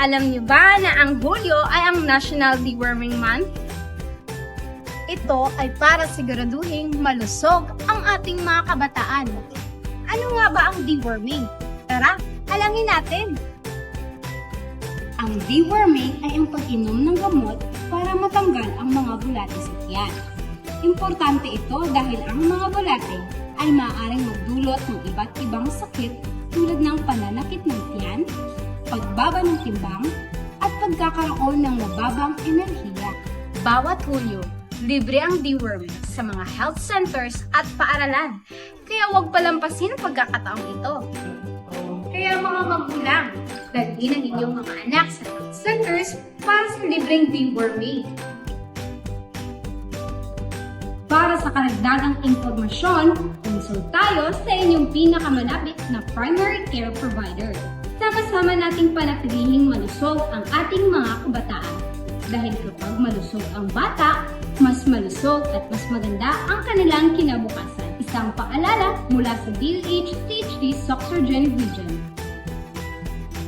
Alam niyo ba na ang Hulyo ay ang National Deworming Month? Ito ay para siguraduhing malusog ang ating mga kabataan. Ano nga ba ang deworming? Tara, alangin natin! Ang deworming ay ang pag-inom ng gamot para matanggal ang mga bulate sa tiyan. Importante ito dahil ang mga bulate ay maaaring magdulot ng iba't ibang sakit pagbaba ng timbang, at pagkakaroon ng mababang enerhiya. Bawat Hulyo, libre ang deworming sa mga health centers at paaralan. Kaya huwag palampasin ang pagkakataong ito. Kaya mga magulang, dalhin ang inyong mga anak sa health centers para sa libreng deworming. Para sa karagdagang impormasyon, consult tayo sa inyong pinakamalapit na primary care provider. Sama-sama nating panatilihing malusog ang ating mga kabataan. Dahil kapag malusog ang bata, mas malusog at mas maganda ang kanilang kinabukasan. Isang paalala mula sa DLH THD Soxorgen Region.